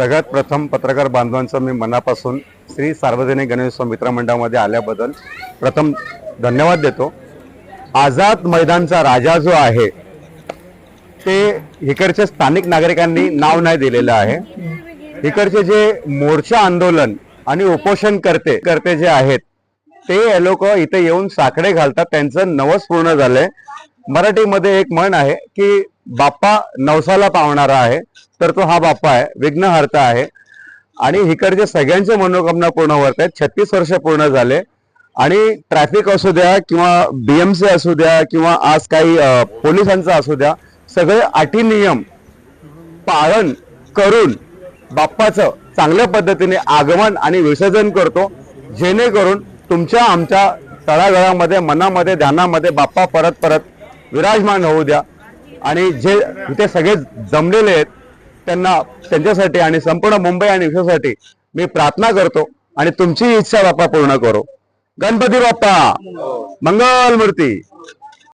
सगळ्यात प्रथम पत्रकार बांधवांचं मी मनापासून श्री सार्वजनिक गणेशोत्सव मित्र मंडळामध्ये आल्याबद्दल प्रथम धन्यवाद देतो. आझाद मैदानचा राजा जो आहे ते इकडच्या स्थानिक नागरिकांनी नाव नाही दिलेलं आहे. इकडचे जे मोर्चा आंदोलन आणि उपोषण करते करते जे आहेत ते लोक इथे येऊन साकडे घालतात. त्यांचं नवस पूर्ण झालंय. मराठीमध्ये एक म्हण आहे की बाप्पा नवसाला पावणारा आहे. तर तो हा बाप्पा आहे. विघ्नहर्ता आहे. आणि इकडचे सगळ्यांचे मनोकामना पूर्ण होत आहेत छत्तीस वर्ष पूर्ण झाले. आणि ट्रॅफिक असू द्या किंवा बीएमसी असू द्या किंवा आज काही पोलिसांचं पोलिसांचा असू द्या सगळे अटी नियम पालन करून बाप्पाचं चांगल्या पद्धतीने आगमन आणि विसर्जन करतो. जेणेकरून तुमच्या आमच्या तळागळामध्ये मनामध्ये ध्यानामध्ये बाप्पा परत परत विराजमान होऊ द्या. आणि जे इथे सगळे जमलेले आहेत त्यांना त्यांच्यासाठी आणि संपूर्ण मुंबई आणि विश्वासाठी मी प्रार्थना करतो आणि तुमची इच्छा बाप्पा पूर्ण करो. गणपती बाप्पा मंगल मूर्ती.